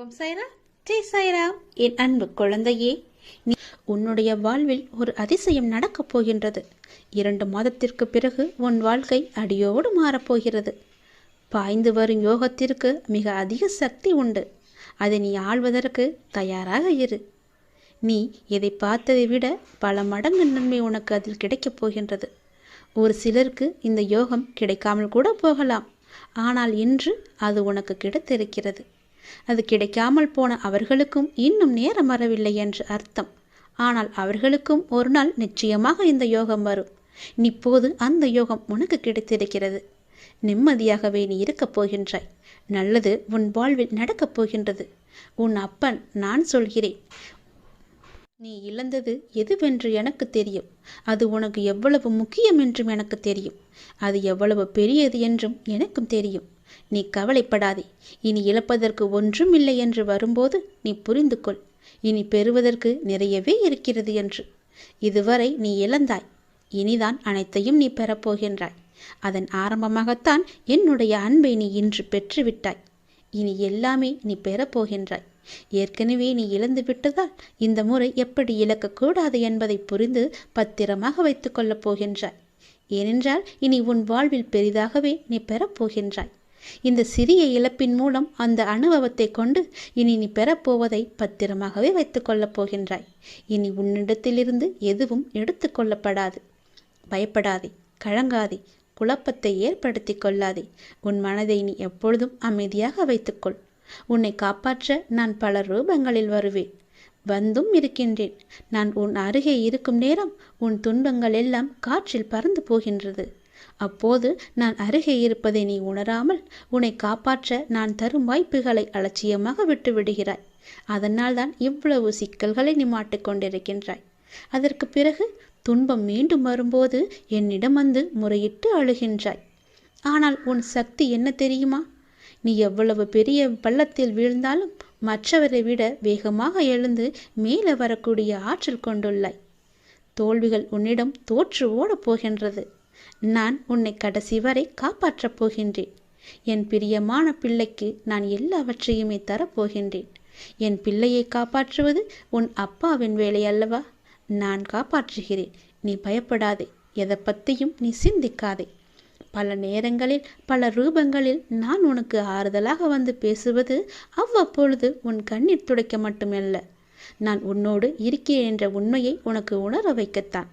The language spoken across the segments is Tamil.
ஓம் சாய்ராம் ஜெய் சாய்ராம் என் அன்பு குழந்தையே நீ உன்னுடைய வாழ்வில் ஒரு அதிசயம் நடக்கப் போகின்றது. இரண்டு மாதத்திற்கு பிறகு உன் வாழ்க்கை அடியோடு மாறப்போகிறது. பாய்ந்து வரும் யோகத்திற்கு மிக அதிக சக்தி உண்டு. அதை நீ ஆள்வதற்கு தயாராக இரு. நீ இதை பார்த்ததை விட பல மடங்கு நன்மை உனக்கு அதில் கிடைக்கப் போகின்றது. ஒரு சிலருக்கு இந்த யோகம் கிடைக்காமல் கூட போகலாம். ஆனால் இன்று அது உனக்கு கிடைத்திருக்கிறது. அது கிடைக்காமல் போன அவர்களுக்கும் இன்னும் நேரம் வரவில்லை என்று அர்த்தம். ஆனால் அவர்களுக்கும் ஒரு நாள் நிச்சயமாக இந்த யோகம் வரும். இப்போது அந்த யோகம் உனக்கு கிடைத்திருக்கிறது. நிம்மதியாகவே நீ இருக்கப் போகின்றாய். நல்லது உன் வாழ்வில் நடக்கப் போகின்றது. உன் அப்பன் நான் சொல்கிறேன். நீ இழந்தது எதுவென்று எனக்கு தெரியும். அது உனக்கு எவ்வளவு முக்கியம் என்றும் எனக்கு தெரியும். அது எவ்வளவு பெரியது என்றும் எனக்கும் தெரியும். நீ கவலைப்படாதே. இனி இழப்பதற்கு ஒன்றும் இல்லை என்று வரும்போது நீ புரிந்து கொள் இனி பெறுவதற்கு நிறையவே இருக்கிறது என்று. இதுவரை நீ இழந்தாய். இனிதான் அனைத்தையும் நீ பெறப்போகின்றாய் அதன் ஆரம்பமாகத்தான் என்னுடைய அன்பை நீ இன்று பெற்றுவிட்டாய். இனி எல்லாமே நீ பெறப்போகின்றாய் ஏற்கனவே நீ இழந்து விட்டதால் இந்த முறை எப்படி இழக்கக்கூடாது என்பதை புரிந்து பத்திரமாக வைத்துக் கொள்ளப் போகின்றாய். ஏனென்றால் இனி உன் வாழ்வில் பெரிதாகவே நீ பெறப்போகின்றாய் இந்த சிறிய இழப்பின் மூலம் அந்த அனுபவத்தை கொண்டு இனி நீ பெறப்போவதை பத்திரமாகவே வைத்துக் கொள்ளப் போகின்றாய். இனி உன்னிடத்திலிருந்து எதுவும் எடுத்துக்கொள்ளப்படாது பயப்படாதே கழங்காதே குழப்பத்தை ஏற்படுத்தி கொள்ளாதே. உன் மனதை நீ எப்பொழுதும் அமைதியாக வைத்துக்கொள் உன்னை காப்பாற்ற நான் பல ரூபங்களில் வருவேன். வந்தும் இருக்கின்றேன். நான் உன் அருகே இருக்கும் நேரம் உன் துன்பங்கள் எல்லாம் காற்றில் பறந்து போகின்றது. அப்போது நான் அருகே இருப்பதை நீ உணராமல் உன்னை காப்பாற்ற நான் தரும் வாய்ப்புகளை அலட்சியமாக விட்டு விடுகிறாய். அதனால்தான் இவ்வளவு சிக்கல்களை நீ மாட்டிக்கொண்டிருக்கின்றாய் அதற்கு பிறகு துன்பம் மீண்டும் வரும்போது என்னிடம் வந்து முறையிட்டு அழுகின்றாய். ஆனால் உன் சக்தி என்ன தெரியுமா? நீ எவ்வளவு பெரிய பள்ளத்தில் வீழ்ந்தாலும் மற்றவரை விட வேகமாக எழுந்து மேலே வரக்கூடிய ஆற்றல் கொண்டுள்ளாய். தோல்விகள் உன்னிடம் தோற்று ஓடப் போகின்றது. நான் உன்னை கடைசி வரை காப்பாற்றப் போகின்றேன். என் பிரியமான பிள்ளைக்கு நான் எல்லாவற்றையுமே தரப்போகின்றேன் என் பிள்ளையை காப்பாற்றுவது உன் அப்பாவின் வேலை அல்லவா? நான் காப்பாற்றுகிறேன். நீ பயப்படாதே. எதை பற்றியும் நீ சிந்திக்காதே. பல நேரங்களில் பல ரூபங்களில் நான் உனக்கு ஆறுதலாக வந்து பேசுவது அவ்வப்பொழுது உன் கண்ணீர் துடைக்க மட்டுமல்ல. நான் உன்னோடு இருக்கிறேன் என்ற உண்மையை உனக்கு உணர வைக்கத்தான்.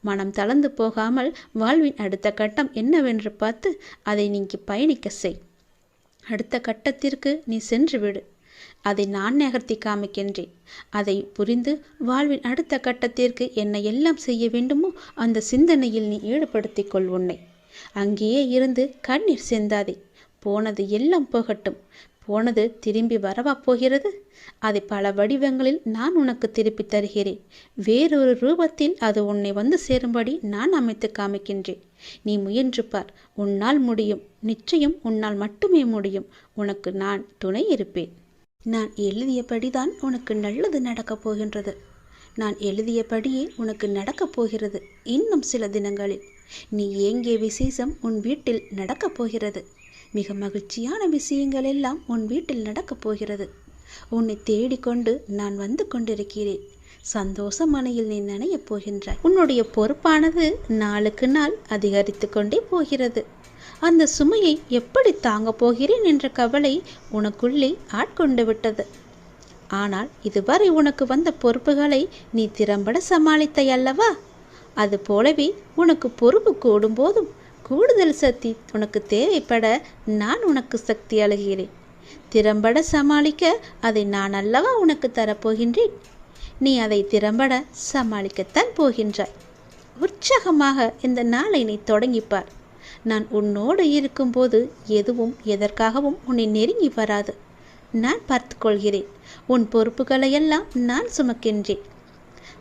மனம் தளர்ந்து போகாமல் வாழ்வின் அடுத்த கட்டம் என்னவென்று பார்த்து அதை நீங்கி பயணிக்க செய். அடுத்த கட்டத்திற்கு நீ சென்று விடு. அதை நான் நகர்த்தி காமிக்கின்றேன். அதை புரிந்து வாழ்வின் அடுத்த கட்டத்திற்கு என்ன எல்லாம் செய்ய வேண்டுமோ அந்த சிந்தனையில் நீ ஈடுபடுத்திக் கொள் உன்னை. அங்கேயே இருந்து கண்ணீர் சிந்தாதே. போனது எல்லாம் போகட்டும். போனது திரும்பி வரவா போகிறது? அதை பல வடிவங்களில் நான் உனக்கு திருப்பி தருகிறேன். வேறொரு ரூபத்தில் அது உன்னை வந்து சேரும்படி நான் அமைத்து காமிக்கின்றேன். நீ முயன்று பார் உன்னால் முடியும். நிச்சயம் உன்னால் மட்டுமே முடியும். உனக்கு நான் துணை இருப்பேன். நான் எழுதியபடிதான் உனக்கு நல்லது நடக்கப் போகின்றது. நான் எழுதியபடியே உனக்கு நடக்கப் போகிறது இன்னும் சில தினங்களில். நீ ஏங்கிய விசேஷம் உன் வீட்டில் நடக்கப் போகிறது? மிக மகிழ்ச்சியான விஷயங்கள் எல்லாம் உன் வீட்டில் நடக்கப் போகிறது. உன்னை தேடிக்கொண்டு நான் வந்து கொண்டிருக்கிறேன். சந்தோஷ மனையில் நீ நனையப் போகின்றாய். உன்னுடைய பொறுப்பானது நாளுக்கு நாள் அதிகரித்து கொண்டே போகிறது. அந்த சுமையை எப்படி தாங்கப் போகிறேன் என்ற கவலை உனக்குள்ளே ஆட்கொண்டு விட்டது. ஆனால் இதுவரை உனக்கு வந்த பொறுப்புகளை நீ திறம்பட சமாளித்தாய் அல்லவா? அது போலவே உனக்கு பொறுப்பு கூடும்போதும் கூடுதல் சக்தி உனக்கு தேவைப்பட நான் உனக்கு சக்தி அழுகிறேன். திறம்பட சமாளிக்க அதை நான் அல்லவா உனக்கு தரப்போகின்றேன்? நீ அதை திறம்பட சமாளிக்கத்தான் போகின்றாய். உற்சாகமாக இந்த நாளை நீ தொடங்கிப்பார். நான் உன்னோடு இருக்கும்போது எதுவும் எதற்காகவும் உன்னை நெருங்கி வராது. நான் பார்த்துக்கொள்கிறேன். உன் பொறுப்புகளையெல்லாம் நான் சுமக்கின்றேன்.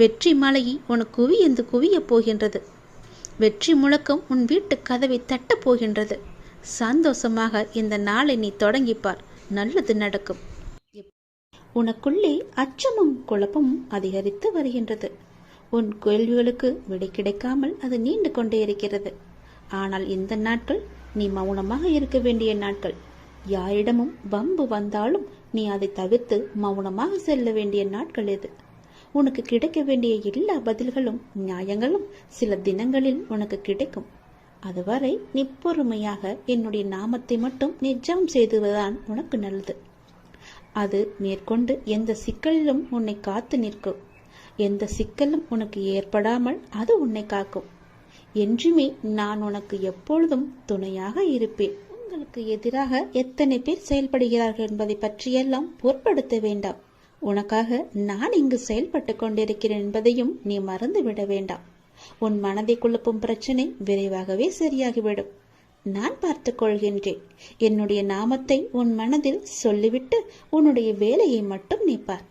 வெற்றி மலையை உன் குவியந்து குவியப் போகின்றது. வெற்றி முழக்கம் உன் வீட்டு கதவை தட்டப் போகின்றது. சந்தோஷமாக இந்த நாளை நீ தொடங்கிப்பார். நல்லது நடக்கும். உனக்குள்ளே அச்சமும் குழப்பமும் அதிகரித்து வருகின்றது. உன் கேள்விகளுக்கு விடை கிடைக்காமல் அது நீண்டு கொண்டே இருக்கிறது. ஆனால் இந்த நாட்கள் நீ மௌனமாக இருக்க வேண்டிய நாட்கள். யாரிடமும் வம்பு வந்தாலும் நீ அதை தவிர்த்து மௌனமாக செல்ல வேண்டிய நாட்கள் இது உனக்கு கிடைக்க வேண்டிய எல்லா பதில்களும் நியாயங்களும் சில தினங்களில் உனக்கு கிடைக்கும். அதுவரை நீ பொறுமையாக என்னுடைய நாமத்தை மட்டும் நிஜம் செய்துவதுதான் உனக்கு நல்லது. அது மேற்கொண்டு எந்த சிக்கலிலும் உன்னை காத்து நிற்கும். எந்த சிக்கலும் உனக்கு ஏற்படாமல் அது உன்னை காக்கும். என்றுமே நான் உனக்கு எப்பொழுதும் துணையாக இருப்பேன். உங்களுக்கு எதிராக எத்தனை பேர் செயல்படுகிறார்கள் என்பதை பற்றியெல்லாம் பொருட்படுத்த வேண்டாம். உனக்காக நான் இங்கு செயல்பட்டு கொண்டிருக்கிறேன் என்பதையும் நீ மறந்து விட வேண்டாம். உன் மனதை குழப்பும் பிரச்சனை விரைவாகவே சரியாகிவிடும். நான் பார்த்துக் கொள்கின்றேன். என்னுடைய நாமத்தை உன் மனதில் சொல்லிவிட்டு உன்னுடைய வேலையை மட்டும் நீ பார்.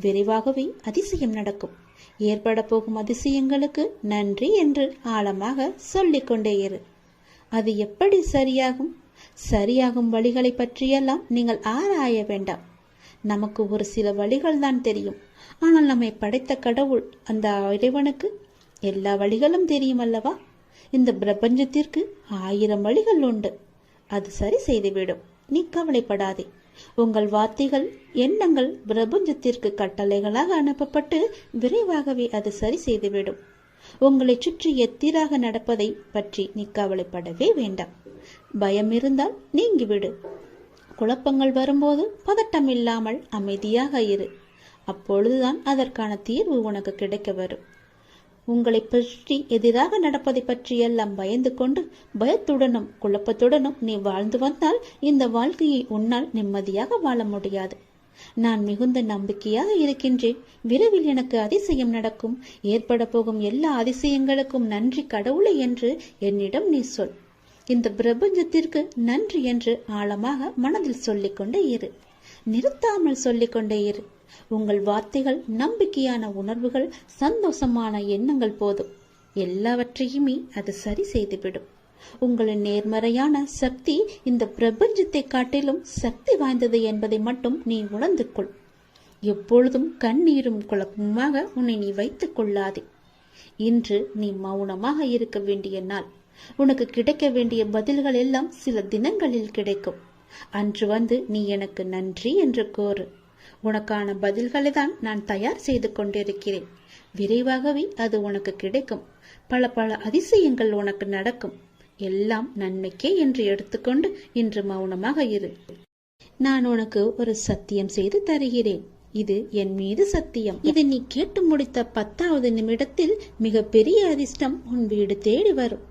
விரைவாகவே அதிசயம் நடக்கும். ஏற்பட போகும் அதிசயங்களுக்கு நன்றி என்று ஆழமாக சொல்லிக்கொண்டே இரு. அது எப்படி சரியாகும்? சரியாகும் வழிகளை பற்றியெல்லாம் நீங்கள் ஆராய வேண்டாம். நமக்கு ஒரு சில வழிகள் தான் தெரியும். ஆனால் நம்மை படைத்த கடவுள் அந்த இறைவனுக்கு எல்லா வழிகளும் தெரியும் அல்லவா இந்த பிரபஞ்சத்திற்கு ஆயிரம் வழிகள் உண்டு. அது சரி செய்துவிடும். நீ கவலைப்படாதே. உங்கள் வார்த்தைகள் எண்ணங்கள் பிரபஞ்சத்திற்கு கட்டளைகளாக அனுப்பப்பட்டு விரைவாகவே அது சரி செய்துவிடும். உங்களை சுற்றி எத்திராக நடப்பதை பற்றி நீ கவலைப்படவே வேண்டாம். பயம் இருந்தால் நீங்கிவிடு. குழப்பங்கள் வரும்போது பதட்டம் இல்லாமல் அமைதியாக இரு. அப்பொழுதுதான் அதற்கான தீர்வு உனக்கு கிடைக்க வரும். உங்களை பற்றி எதிராக நடப்பதை பற்றியெல்லாம் பயந்து கொண்டு பயத்துடனும் குழப்பத்துடனும் நீ வாழ்ந்து வந்தால் இந்த வாழ்க்கையை உன்னால் நிம்மதியாக வாழ முடியாது. நான் மிகுந்த நம்பிக்கையாக இருக்கின்றேன். விரைவில் எனக்கு அதிசயம் நடக்கும். ஏற்பட போகும் எல்லா அதிசயங்களுக்கும் நன்றி கடவுளை என்று என்னிடம் நீ சொல். இந்த பிரபஞ்சத்திற்கு நன்றி என்று ஆழமாக மனதில் சொல்லிக்கொண்டே இரு. நிறுத்தாமல் சொல்லிக்கொண்டே இரு. உங்கள் வார்த்தைகள் நம்பிக்கையான உணர்வுகள் சந்தோஷமான எண்ணங்கள் போதும். எல்லாவற்றையுமே அது சரி செய்துவிடும். உங்களின் நேர்மறையான சக்தி இந்த பிரபஞ்சத்தை காட்டிலும் சக்தி வாய்ந்தது என்பதை மட்டும் நீ உணர்ந்து கொள் எப்பொழுதும் கண்ணீரும் குழப்பமாக உன்னை நீ வைத்துக் கொள்ளாதே. இன்று நீ மௌனமாக இருக்க வேண்டிய நாள். உனக்கு கிடைக்க வேண்டிய பதில்கள் எல்லாம் சில தினங்களில் கிடைக்கும். அன்று வந்து நீ எனக்கு நன்றி என்று கோரு. உனக்கான பதில்களை தான் நான் தயார் செய்து கொண்டிருக்கிறேன். விரைவாகவே அது உனக்கு கிடைக்கும். பல பல அதிசயங்கள் உனக்கு நடக்கும். எல்லாம் நன்மைக்கே என்று எடுத்துக்கொண்டு இன்று மௌனமாக இரு. நான் உனக்கு ஒரு சத்தியம் செய்து தருகிறேன். இது என் மீது சத்தியம். இதை நீ கேட்டு முடித்த பத்தாவது நிமிடத்தில் மிக பெரிய அதிர்ஷ்டம் உன் வீடு தேடி வரும்.